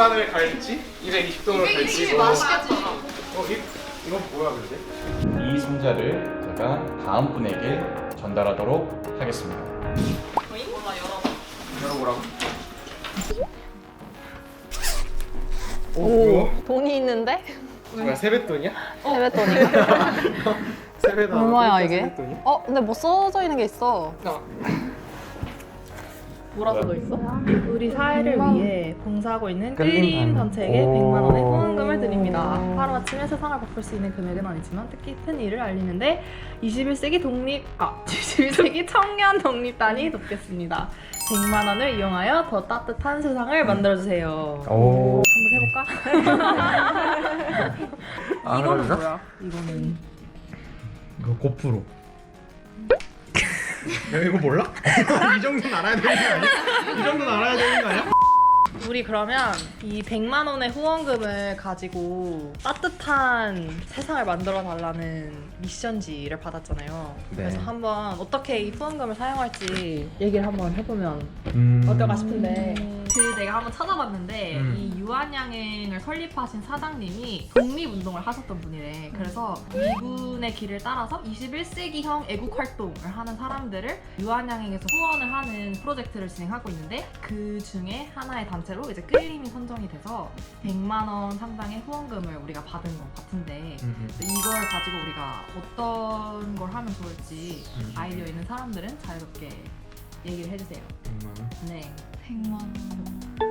동안을 갈지 220동을 갈지 이게 맛있겠다. 어, 이, 이건 뭐야 근데? 이 상자를 제가 다음 분에게 전달하도록 하겠습니다. 몰라 열어. 열어보라고. 오, 오, 뭐야? 돈이 있는데? 뭐야 세뱃돈이야? 세뱃돈인가? 세뱃돈. 얼마야 이게? 세뱃돈이야? 어, 근데 뭐 써져 있는 게 있어. 뭐라 써져 있어? 우리 사회를 위해 봉사하고 있는 끌림 단- 단체에게 오. 100만 원의 후원금을 드립니다. 하루아침에 세상을 바꿀 수 있는 금액은 아니지만 특히 큰 일을 알리는데 21세기 독립, 아, 21세기 청년 독립단이 돕겠습니다. 100만 원을 이용하여 더 따뜻한 세상을 만들어 주세요. 오. 한번 해볼까? 아, 이거는? 뭐야? 이거는 이거 고프로. 야 이거 몰라? 이 정도는 알아야 되는 거 아니야? 이 정도는 알아야 되는 거 아니야? 우리 그러면 이 100만 원의 후원금을 가지고 따뜻한 세상을 만들어 달라는 미션지를 받았잖아요. 네. 그래서 한번 어떻게 이 후원금을 사용할지 얘기를 한번 해보면 음. 어떨까 싶은데 그 내가 한번 찾아봤는데 음. 이 유한양행을 설립하신 사장님이 독립운동을 하셨던 분이래 그래서 이분의 길을 따라서 21세기형 애국 활동을 하는 사람들을 유한양행에서 후원을 하는 프로젝트를 진행하고 있는데 그 중에 하나의 단체로 이제 끌림이 선정이 돼서 100만 원 상당의 후원금을 우리가 받은 것 같은데 음, 음. 이걸 가지고 우리가 어떤 걸 하면 좋을지 음. 아이디어 있는 사람들은 자유롭게 얘기를 해주세요. 100만 원. 네. 100만 원.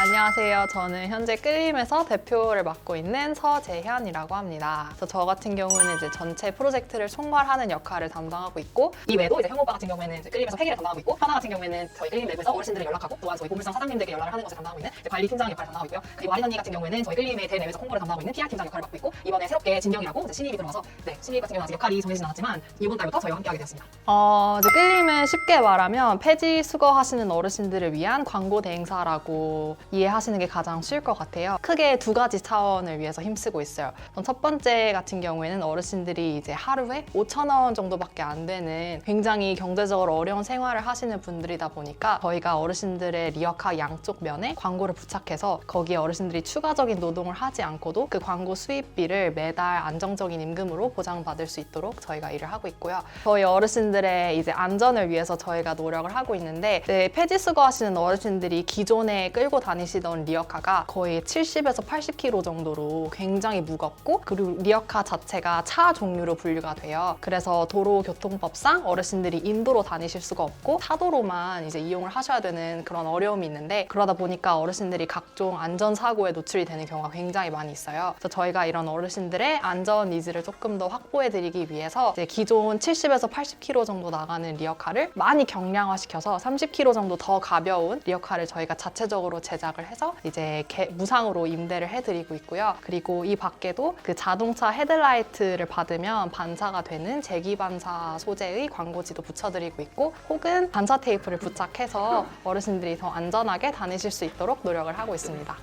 네, 안녕하세요. 저는 현재 끌림에서 대표를 맡고 있는 서재현이라고 합니다. 그래서 저 같은 경우는 이제 전체 프로젝트를 총괄하는 역할을 담당하고 있고 이 외에도 이제 형 오 빠 같은 경우에는 이제 끌림에서 회계를 담당하고 있고 하나 같은 경우에는 저희 끌림 내부에서 어르신들을 연락하고 또한 저희 보물상 사장님들에게 연락을 하는 것을 담당하고 있는 관리 팀장 역할을 담당하고 있고요. 그리고 아린 언니 같은 경우에는 저희 끌림의 대내외에서 홍보를 담당하고 있는 PR 팀장 역할을 맡고 있고 이번에 새롭게 진경이라고 이제 신입이 들어와서 네, 신입 같은 경우는 아직 역할이 정해지진 않았지만 이번 달부터 저희와 함께하게 되었습니다. 어, 이제 끌림은 쉽게 말하면 폐지 수거하시는 어르신들을 위한 광고 대행사라고 이해하시는 게 가장 쉬울 것 같아요. 크게 두 가지 차원을 위해서 힘쓰고 있어요. 첫 번째 같은 경우에는 어르신들이 이제 하루에 5천 원 정도밖에 안 되는 굉장히 경제적으로 어려운 생활을 하시는 분들이다 보니까 저희가 어르신들의 리어카 양쪽 면에 광고를 부착해서 거기에 어르신들이 추가적인 노동을 하지 않고도 그 광고 수입비를 매달 안정적인 임금으로 보장받을 수 있도록 저희가 일을 하고 있고요. 저희 어르신들의 이제 안전을 위해서 저희가 노력을 하고 있는데 네, 폐지 수거하시는 어르신들이 기존에 끌고 다니 시던 리어카가 거의 70에서 80kg 정도로 굉장히 무겁고 그리고 리어카 자체가 차 종류로 분류가 돼요. 그래서 도로교통법상 어르신들이 인도로 다니실 수가 없고 차도로만 이제 이용을 하셔야 되는 그런 어려움이 있는데 그러다 보니까 어르신들이 각종 안전 사고에 노출이 되는 경우가 굉장히 많이 있어요. 그래서 저희가 이런 어르신들의 안전 니즈를 조금 더 확보해 드리기 위해서 기존 70에서 80kg 정도 나가는 리어카를 많이 경량화시켜서 30kg 정도 더 가벼운 리어카를 저희가 자체적으로 제작 을 해서 이제 개- 무상으로 임대를 해드리고 있고요. 그리고 이 밖에도 그 자동차 헤드라이트를 받으면 반사가 되는 제기 반사 소재의 광고지도 붙여드리고 있고 혹은 반사 테이프를 부착해서 어르신들이 더 안전하게 다니실 수 있도록 노력을 하고 있습니다.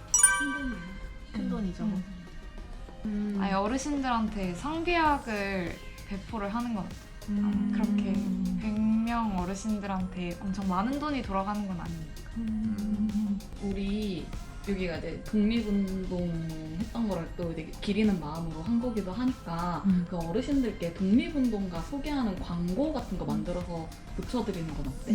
큰 돈이죠. 음. 아니 어르신들한테 상비약을 배포를 하는 건 음. 그렇게 100명 어르신들한테 엄청 많은 돈이 돌아가는 건 아니니까. 우리 여기가 이제 독립운동 했던 거를 또 되게 기리는 마음으로 한 거기도 하니까 음. 그 어르신들께 독립운동가 소개하는 광고 같은 거 만들어서 붙여드리는 건 어때?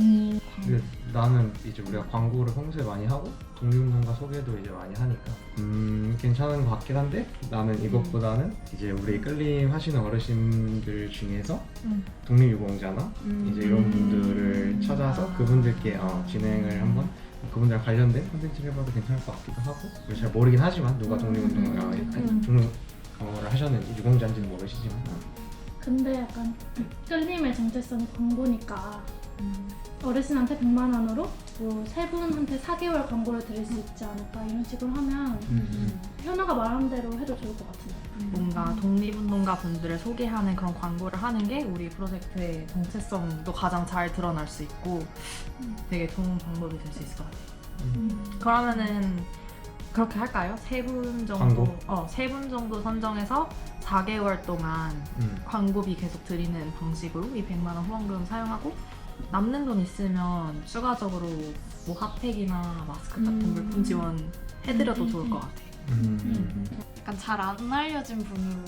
근데 나는 이제 우리가 광고를 평소에 많이 하고 독립운동가 소개도 이제 많이 하니까 음. 괜찮은 것 같긴 한데 나는 이것보다는 이제 우리 끌림 하시는 어르신들 중에서 음. 독립유공자나 음. 이제 이런 분들을 찾아서 그분들께 어, 진행을 한번 그분들랑 관련된 콘텐츠를 해봐도 괜찮을 것 같기도 하고 잘 모르긴 하지만 누가 독립운동을 어, 독립을 하셨는지 유공자인지는 모르시지만 어. 근데 약간 끌림의 정체성이 광고니까 어르신한테 100만 원으로 뭐 세 분한테 4개월 광고를 드릴 수 있지 않을까 이런 식으로 하면 현아가 말한 대로 해도 좋을 것 같은데 뭔가 독립운동가 분들을 소개하는 그런 광고를 하는 게 우리 프로젝트의 정체성도 가장 잘 드러날 수 있고 되게 좋은 방법이 될 수 있을 것 같아요. 그러면은 그렇게 할까요? 세 분 정도, 광고? 어, 세 분 정도 선정해서 4개월 동안 음. 광고비 계속 드리는 방식으로 이 100만 원 후원금 사용하고 남는 돈 있으면 추가적으로 뭐 핫팩이나 마스크 같은 음. 물품 지원 해드려도 좋을 것 같아요. 음. 약간 잘 안 알려진 분으로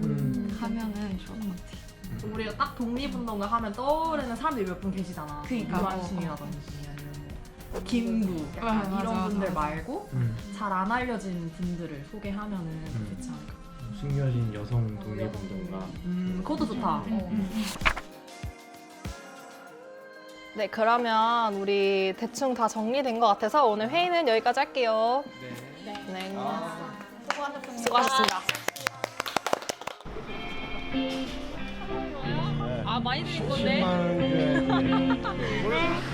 음. 하면은 좋을 것 같아요. 우리가 딱 독립운동을 하면 떠오르는 사람들이 몇 분 계시잖아. 그니까. 유한신이라든지 아니면 뭐 김구 약간 맞아, 이런 맞아, 분들 맞아. 말고 음. 잘 안 알려진 분들을 소개하면은 음. 좋지 않을까. 숨겨진 여성 독립운동가. 음, 그것도 좋다. 네, 그러면 우리 대충 다 정리된 것 같아서 오늘 회의는 여기까지 할게요. 네. 네. 아. 수고하셨습니다. 수고하셨습니다. 네. 아, 많이 드릴 건데. 10만 원 줘야 돼.